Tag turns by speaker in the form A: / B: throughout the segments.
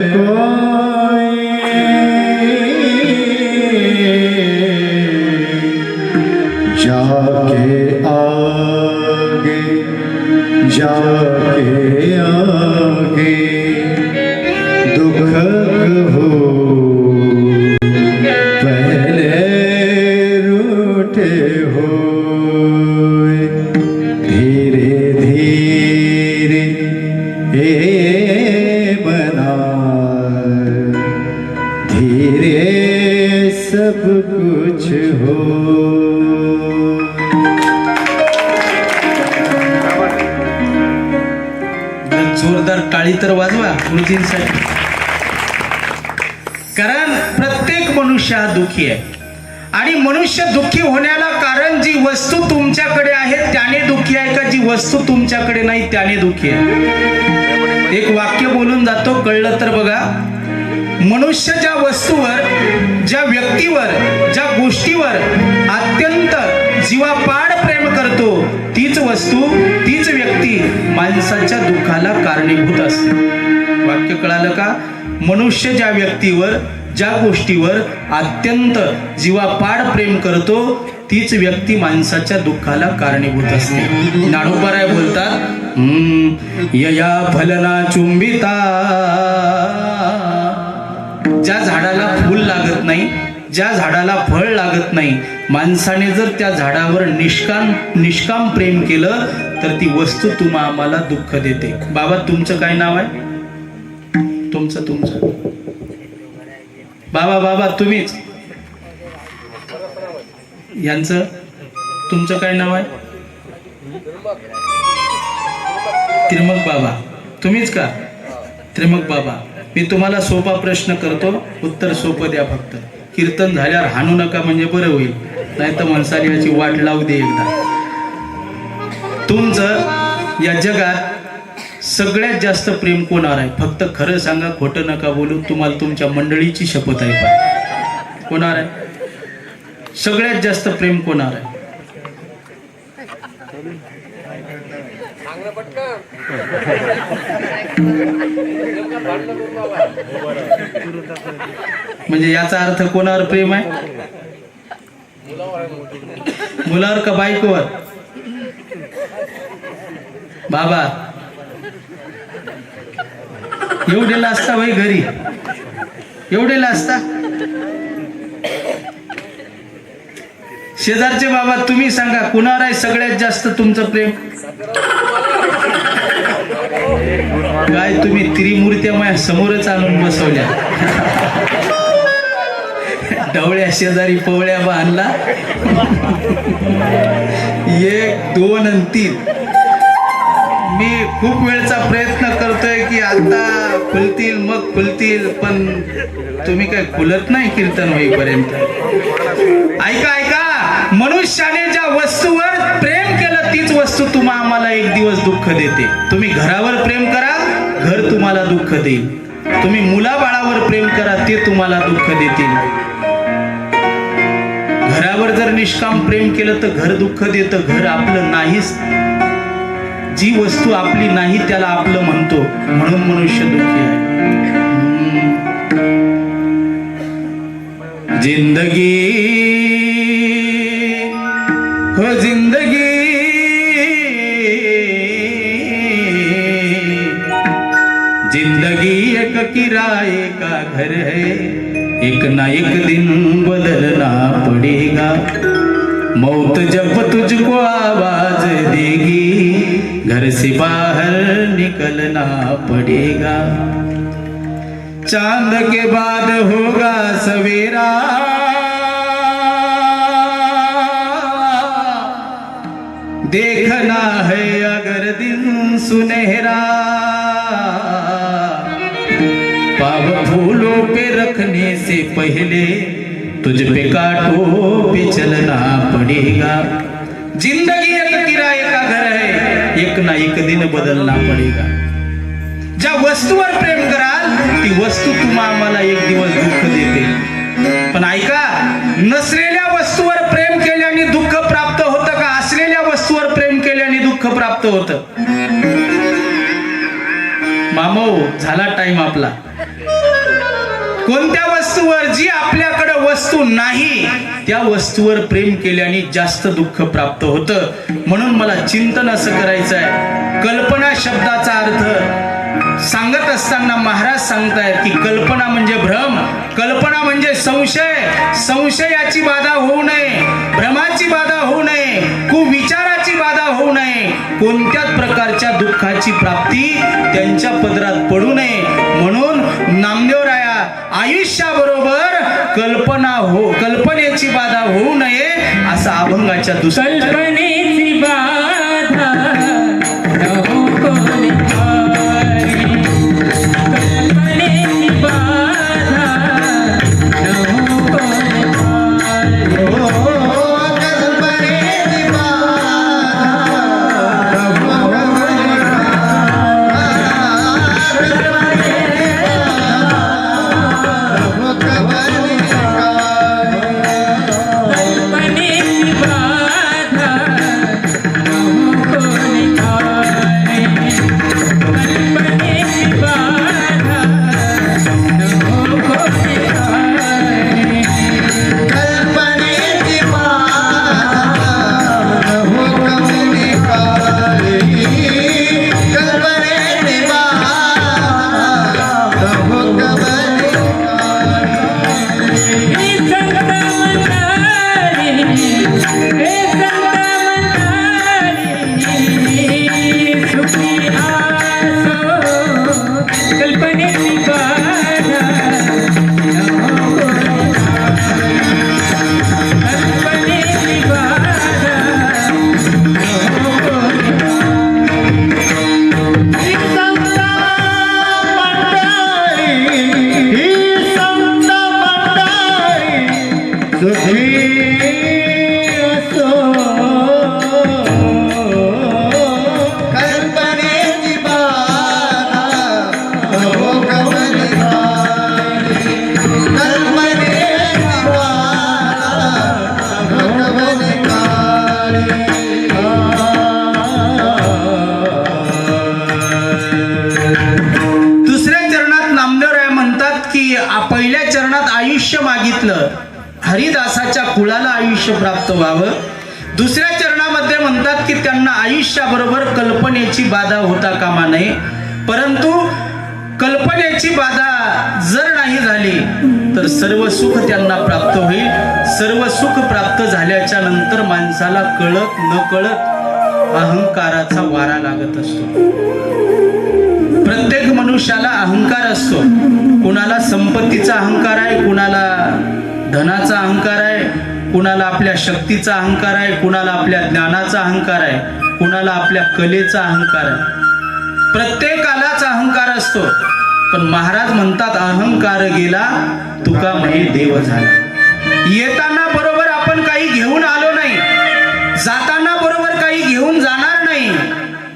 A: Yeah. गुरुजींसाठी कारण प्रत्येक मनुष्य हा दुःखी आहे. आणि मनुष्य दुःखी होण्याला कारण जी वस्तू तुमच्याकडे आहे त्याने दुःखी आहे का? जी वस्तू तुमच्याकडे नाही त्याने दुःखी आहे. एक वाक्य बोलून जातो कळलं तर बघा. मनुष्य ज्या वस्तूवर ज्या व्यक्तीवर ज्या गोष्टीवर अत्यंत जीवापाड प्रेम करतो. तीच वस्तू तीच व्यक्ती माणसाच्या दुःखाला कारणीभूत असते. वाक्य कळालं का? मनुष्य ज्या व्यक्तीवर ज्या गोष्टीवर अत्यंत जीवापाड प्रेम करतो तीच व्यक्ती माणसाच्या दुःखाला कारणीभूत असते. नाडोबाराय बोलतात "हम्म, यया फलना चुंबिता. ज्या झाडाला फूल लागत नाही ज्या झाडाला फळ लागत नाही माणसाने जर त्या झाडावर निष्काम निष्काम प्रेम केलं तर ती वस्तू तुम्हा आम्हाला दुःख देते. बाबा तुमचं काय नाव आहे? तुमचं तुमचं. बाबा बाबा तुम्हीच. यांचं? तुमचं काय नाव आहे? त्रिमक बाबा. तुम्हीच का? त्रिमक बाबा. मी तुम्हाला सोपा प्रश्न करतो. उत्तर सोपं द्या फक्त. कीर्तन झाल्यावर हाणू नका म्हणजे बरं होईल. नाही तर म्हणसाल याची वाट लावू दे एकदा. तुमचं या जगात सगळ्यात जास्त प्रेम कोणावर आहे? फक्त खरं सांगा खोटं नका बोलू. तुम्हाला तुमच्या मंडळीची शपथ आहे. पण कोणावर आहे? सगळ्यात जास्त प्रेम कोणावर आहे? म्हणजे याचा अर्थ कोणावर प्रेम आहे? मुलावर का बायकोवर? बाबा एवढेला असता भाई घरी? एवढेला असता शेजारचे बाबा तुम्ही सांगा कुणावर आहे सगळ्यात जास्त तुमचं प्रेम? काय तुम्ही त्रिमूर्त्या माझ्या समोरच आणून बसवल्या? ढवळ्या शेजारी पवळ्या बांधला. एक दोन आणि तीन. मी खूप वेळचा प्रयत्न करतोय की आता खुलतील मग खुलतील पण तुम्ही काय खुलत नाही कीर्तन होईपर्यंत? ऐका ऐका. मनुष्याने ज्या वस्तूवर प्रेम केलं तीच वस्तू तुम्हा आम्हाला एक दिवस दुःख देते. तुम्ही घरावर प्रेम करा घर तुम्हाला दुःख देईल. तुम्ही मुलाबाळावर प्रेम करा ते तुम्हाला दुःख देतील. घरावर जर निष्काम प्रेम केलं तर घर दुःख देतं. घर आपलं नाहीच. जी वस्तू आपली नाही त्याला आपलं म्हणतो. म्हणून मनुष्य दुःखी आहे. जिंदगी हो जिंदगी. जिंदगी एक किराए का घर है. एक ना एक दिन बदलना पड़ेगा। मौत जब तुझको आवाज़ देगी, घर से बाहर निकलना पड़ेगा। चाँद के बाद होगा सवेरा। देखना है अगर दिन सुनहरा। पाव फूलों पे रखने से पहले तुझ पे काटो पे चलना पड़ेगा। जिंदगी एक किराए का घर है एक ना एक दिन बदलना पड़ेगा। ज्या वस्तूवर प्रेम कराल ती वस्तू तुम्हा आम्हाला एक दिवस दुःख देते। पण ऐका नसलेल्या वस्तूवर प्रेम केल्याने दुःख प्राप्त होतं का? असलेल्या वस्तूवर प्रेम केल्याने दुःख प्राप्त होतं? मामो झाला टाइम आपला. कोणत्या वस्तूवर जी आपल्याकडे वस्तू नाही त्या वस्तूवर प्रेम केल्याने जास्त दुःख प्राप्त होतं. म्हणून मला चिंतन असं करायचं आहे कल्पना शब्दाचा अर्थ सांगत असताना महाराज सांगतायत की कल्पना म्हणजे भ्रम कल्पना म्हणजे संशय. संशयाची बाधा होऊ नये भ्रमाची बाधा होऊ नये कुविचाराची बाधा होऊ नये. कोणत्याच प्रकारच्या दुःखाची प्राप्ती त्यांच्या पदरात पडू नये. म्हणून नामदेवराया आयुष्याबरोबर कल्पना हो कल्पनेची बाधा होऊ नये असा अभंगाच्या दुसऱ्या आयुष्य प्राप्त व्हावं. दुसऱ्या चरणामध्ये म्हणतात की त्यांना आयुष्याबरोबर कल्पनेची बाधा होता कामा नये. परंतु कल्पनेची बाधा जर नाही झाली तर सर्व सुख त्यांना प्राप्त होईल. सर्व सुख प्राप्त झाल्याच्यानंतर माणसाला कळत न कळत अहंकाराचा वारा लागत असतो. प्रत्येक मनुष्याला अहंकार असतो. कुणाला संपत्तीचा अहंकार आहे कुणाला धनाचा कुणाला आपल्या शक्तीचा अहंकार आहे कुणाला आपल्या ज्ञानाचा अहंकार आहे कुणाला आपल्या कलेचा अहंकार आहे. प्रत्येकालाच अहंकार असतो. पण महाराज म्हणतात अहंकार गेला तुका म्हणे देव झाला. येताना बरोबर आपण काही घेऊन आलो नाही. जाताना बरोबर काही घेऊन जाणार नाही.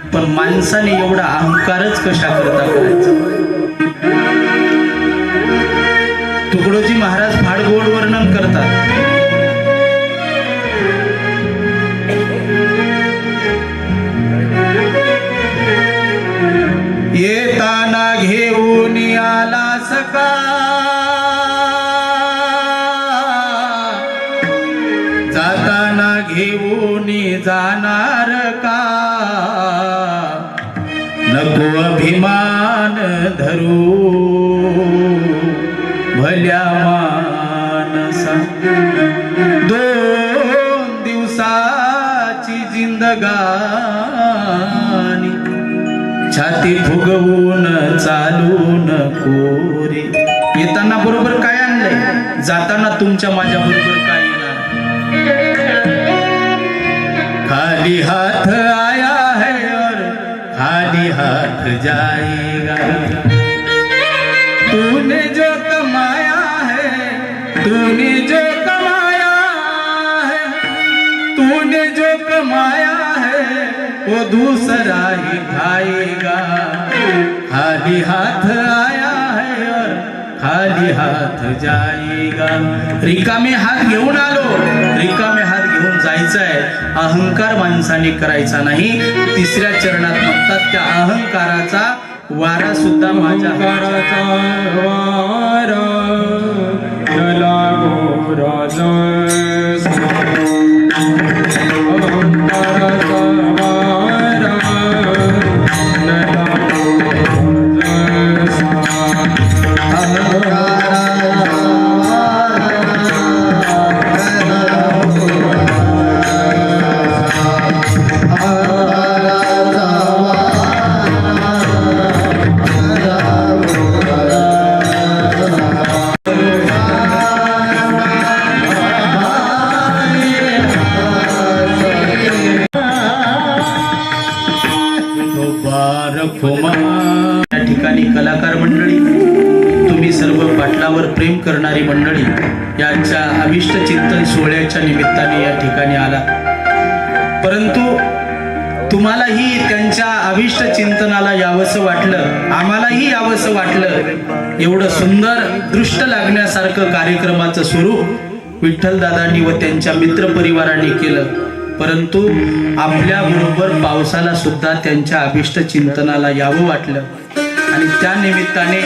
A: पण माणसाने एवढा अहंकारच कशा करता करायचा? तुकडोजी महाराज फाडगोड वर्णन करतात. आला जाताना घेऊन जाणार का? नको अभिमान धरू. भल्या मानसा. दोन दिवसाची जिंदगानी. छाती फुगवून चालून नको. तुमच्या माझ्या बरोबर खाली हाथ आया है और खाली हाथ जाएगा। तूने जो कमाया है, तूने जो कमाया है, तूने जो कमाया है, वो दूसरा ही खाएगा। खाली हाथ आया हात जाएगा रिकामे हात घेऊन आलो. रिकामे हात घेऊन जायचं आहे अहंकार माणसाने करायचा नाही. तिसऱ्या चरणात म्हणतात त्या अहंकाराचा वारा सुद्धा माझ्या
B: वारा
A: आम्हालाही यावंसं वाटलं. एवढं सुंदर दृष्ट लागण्यासारखं कार्यक्रमाचं स्वरूप विठ्ठलदादांनी व त्यांच्या मित्रपरिवारांनी केलं. परंतु आपल्या बरोबर पावसाला सुद्धा त्यांच्या अभिष्ट चिंतनाला यावं वाटलं. आणि त्या निमित्ताने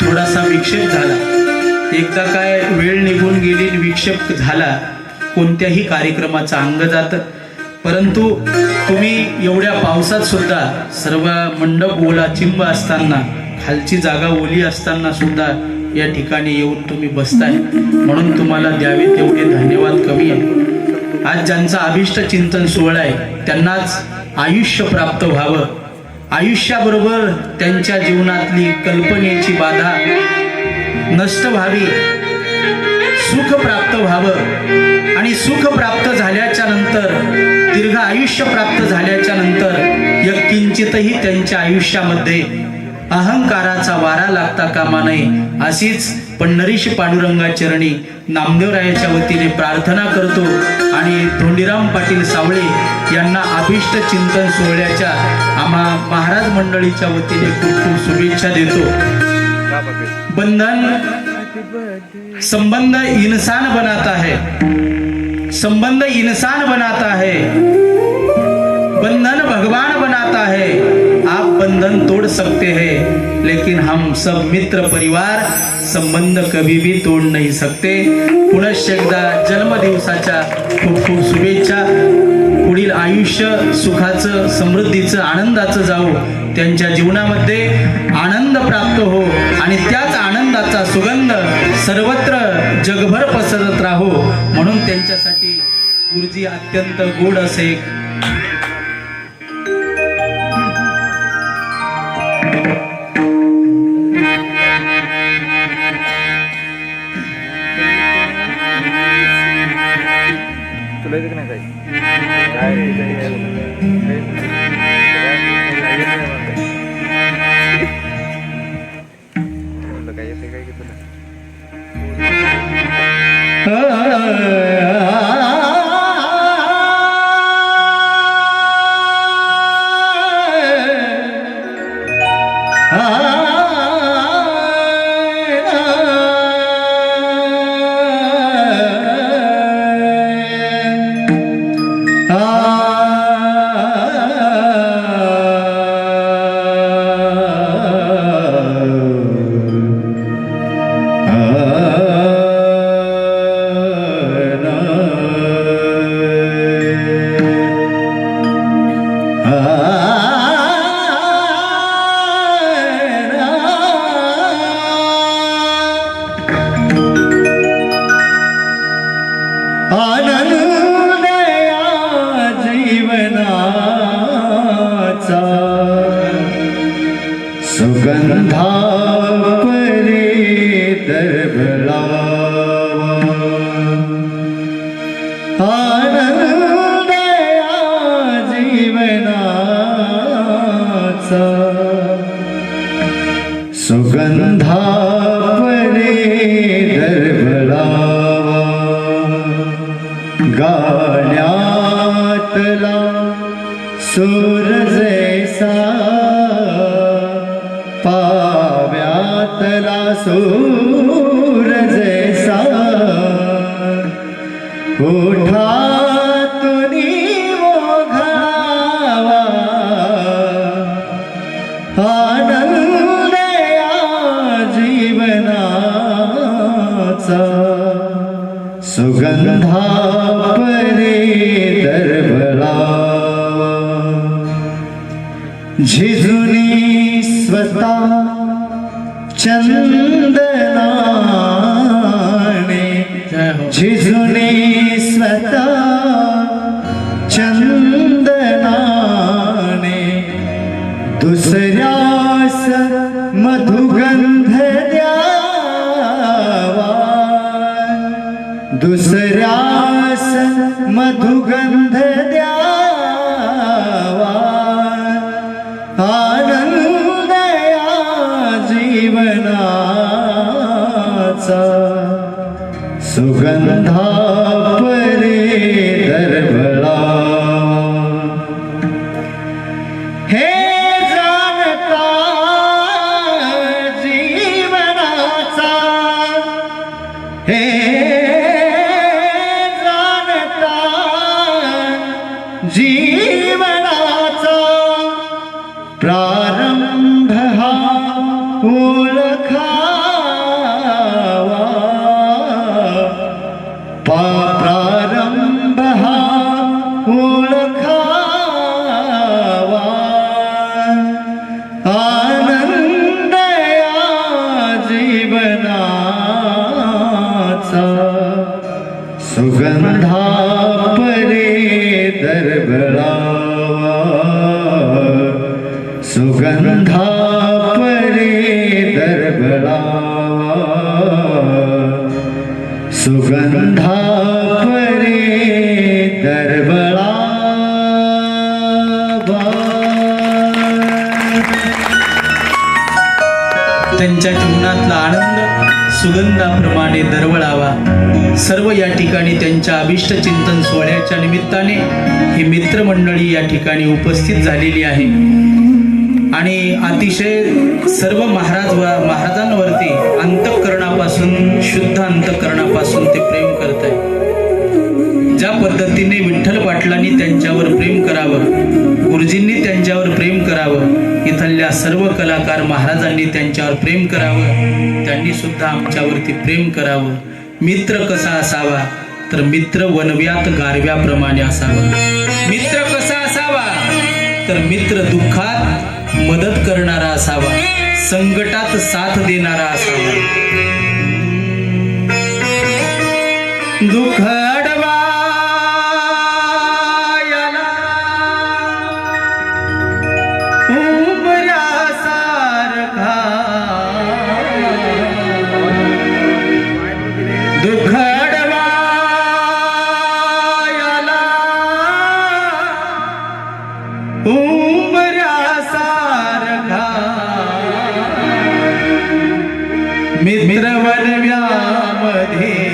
A: थोडासा विक्षेप झाला. एकदा काय वेळ निघून गेली विक्षेप झाला कोणत्याही कार्यक्रमाचं अंग जातं परंतु तुम्ही एवढ्या पावसात सुद्धा सर्व मंडप ओला चिंब असताना खालची जागा ओली असताना सुद्धा या ठिकाणी येऊन तुम्ही बसताय. म्हणून तुम्हाला द्यावे तेवढे धन्यवाद कमी आहे. आज ज्यांचा अभिष्ट चिंतन सोहळा आहे त्यांनाच आयुष्य प्राप्त व्हावं. आयुष्याबरोबर त्यांच्या जीवनातली कल्पनेची बाधा नष्ट व्हावी. सुख प्राप्त व्हावं. आणि सुख प्राप्त झाल्याच्यानंतर दीर्घ आयुष्य प्राप्त झाल्याच्यानंतर यकिंचितही त्यांच्या आयुष्यामध्ये अहंकाराचा वारा लागता कामा नये अशीच पंढरीशी पांडुरंगा चरणी नामदेवरायाच्या वतीने प्रार्थना करतो. आणि धोंडीराम पाटील सावळे यांना अभिष्ट चिंतन सोहळ्याच्या आम्हा महाराज मंडळीच्या वतीने खूप खूप शुभेच्छा देतो. बंधन संबंध इंसान बनाता है. संबंध इंसान बनाता है बंधन भगवान बनाता है। आप बंधन तोड़ सकते हैं लेकिन हम सब मित्र परिवार संबंध कभी भी तोड़ नहीं सकते। पुनश्च एकदा जन्मदिवसाच्या खूप खूप शुभेच्छा। पुढील आयुष्य सुखाचं समृद्धीचं आनंदाचं जावो त्यांच्या जीवनामध्ये आनंद प्राप्त हो आणि त्याच आनंद आनंदाचा सुगंध सर्वत्र जगभर पसरत राहो म्हणून त्यांच्यासाठी गुरुजी अत्यंत गोड असे
C: तुला नाही काय ्याला
D: सूर जसा पाव्या सूर जसा उ ಮಧುಗಂಧ जीवनाचा प्रार सुगंधा परे दरबळा
A: त्यांच्या जीवनातला आनंद सुगंधाप्रमाणे दरवळावा. सर्व या ठिकाणी त्यांच्या अभिष्ट चिंतन सोहळ्याच्या निमित्ताने ही मित्रमंडळी या ठिकाणी उपस्थित झालेली आहे आणि अतिशय सर्व महाराज व महाराजांवरती अंतःकरणापासून शुद्ध अंतःकरणापासून ते प्रेम करत आहे ज्या पद्धतीने विठ्ठल पाटलांनी त्यांच्यावर प्रेम करावं गुरुजींनी त्यांच्यावर प्रेम करावं इथल्या सर्व कलाकार महाराजांनी त्यांच्यावर प्रेम करावं त्यांनी सुद्धा आमच्यावरती प्रेम करावं. मित्र कसा असावा? तर मित्र वनव्यात गारव्याप्रमाणे असावा. मित्र कसा असावा? तर मित्र दुःखात मदत करणारा असावा संकटात साथ देणारा असावा. मित्रवनव्यामध्ये गारव्या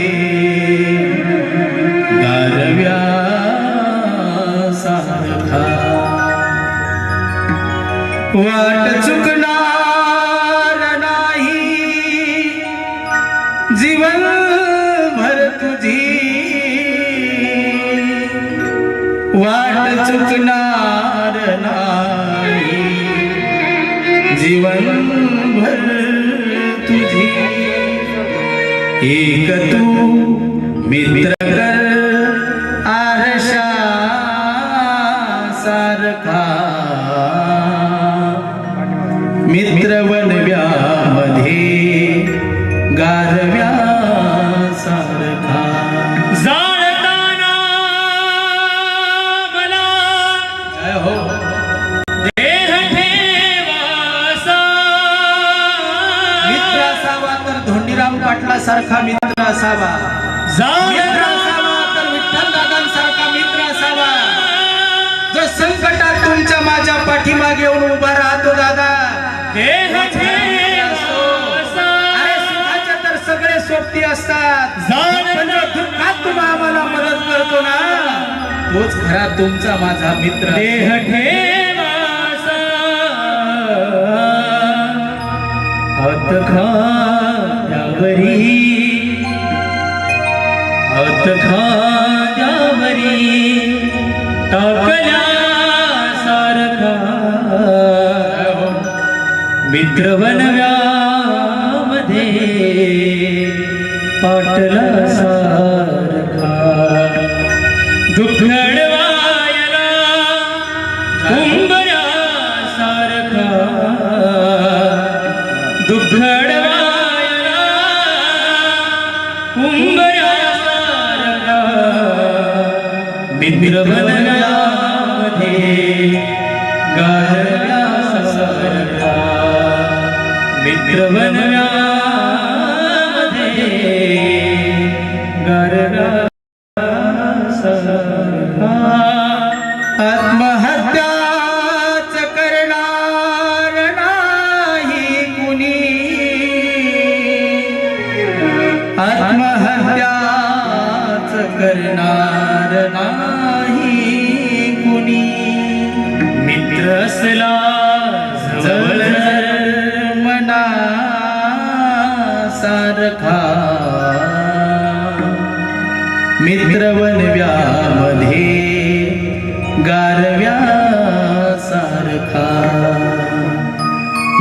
A: एक तू मित्र सारखा मित्र असावा. मित्र असावा तर विठ्ठल दादांसारखा मित्र असावा. जो संकटात तुमच्या माझ्या पाठीमागे येऊन उभा राहतो दादा. अरे सुखाच्या तर सगळे सोबती असतात.
B: जाण
A: पण जो दुःखात तुम्हा आम्हाला मदत करतो ना तोच खरा तुमचा माझा मित्र
B: देह ठेवासा
A: हात खाद्यावरी
B: टाकल्या सारखा.
A: मित्र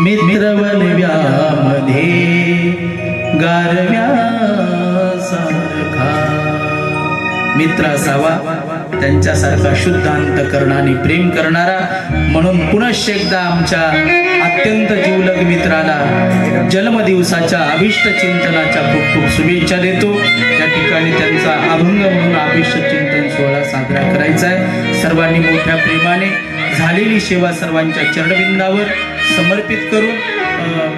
A: मित्रवनव्यामध्ये गारव्या मित्र असावा त्यांच्यासारखा शुद्ध अंतकरणाने प्रेम करणारा म्हणून पुनश्च एकदा आमच्या अत्यंत जीवलग मित्राला जन्मदिवसाच्या अभिष्ट चिंतनाच्या खूप खूप शुभेच्छा देतो. त्या ठिकाणी त्यांचा अभंग म्हणून अभिष्ट चिंतन सोहळा साजरा करायचा आहे. सर्वांनी मोठ्या प्रेमाने झालेली सेवा सर्वांच्या चरणबिंदावर समर्पित करून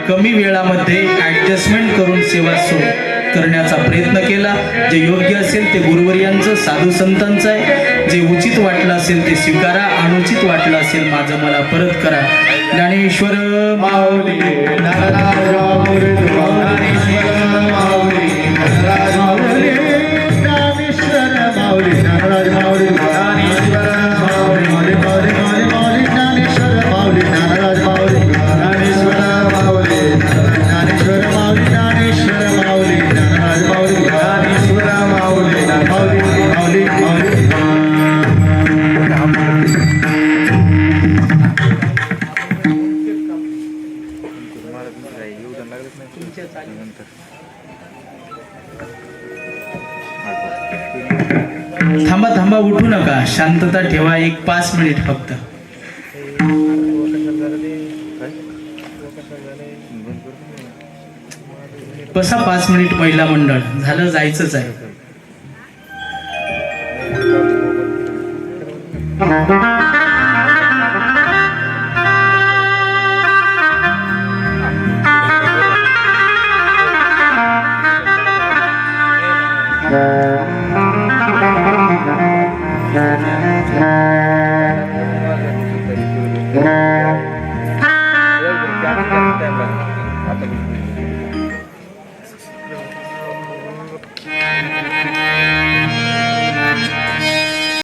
A: कमी वेळामध्ये ॲडजस्टमेंट करून सेवा सुरू करण्याचा प्रयत्न केला. जे योग्य असेल ते गुरुवर्यांचं साधू संतांचं आहे. जे उचित वाटलं असेल ते स्वीकारा. अनुचित वाटलं असेल माझं मला परत करा. ज्ञानेश्वर माऊली. शांतता ठेवा एक पाच मिनिट फक्त. बसा पाच मिनिट महिला मंडळ. झालं जायचंच आहे.
C: काय